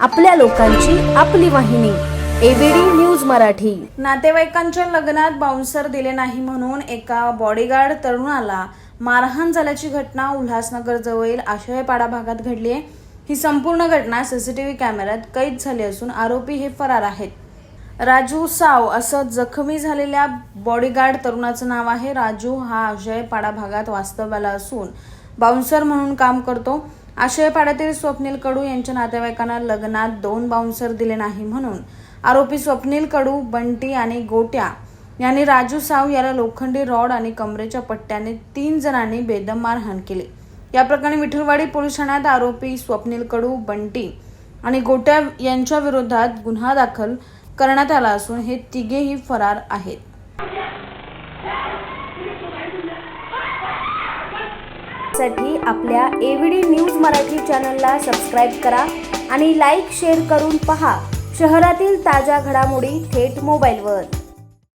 आपल्या लोकांची आपली वाहिनी. ABD news Marathi. नातेवाईकांच्या लग्नात बाउन्सर दिले नाही म्हणून एका बॉडीगार्ड तरुणाला मारहाण झाल्याची घटना उल्हासनगर जवळील आशयपाडा भागात घडली आहे. ही संपूर्ण घटना सीसीटीव्ही कॅमेऱ्यात कैद झाली असून आरोपी हे फरार आहेत. राजू साव असं जखमी झालेल्या बॉडीगार्ड तरुणाचं नाव आहे. राजू हा आशयपाडा भागात वास्तव्याला असून बाउन्सर म्हणून काम करतो. आशयपाड्यातील स्वप्नील कडू यांच्या नातेवाईकांना लग्नात दोन बाउन्सर दिले नाही म्हणून आरोपी स्वप्नील कडू बंटी आणि गोट्या यांनी राजू साव याला लोखंडी रॉड आणि कमरेच्या पट्ट्याने तीन जणांनी बेदम मारहाण केली. या प्रकरणी विठुरवाडी पोलीस ठाण्यात आरोपी स्वप्नील कडू बंटी आणि गोट्या यांच्या विरोधात गुन्हा दाखल करण्यात आला असून हे तिघेही फरार आहेत. साठी आपल्या एबीडी न्यूज मराठी चॅनलला सबस्क्राईब करा आणि लाईक शेअर करून पहा. शहरातील ताज्या घडामोडी थेट मोबाईलवर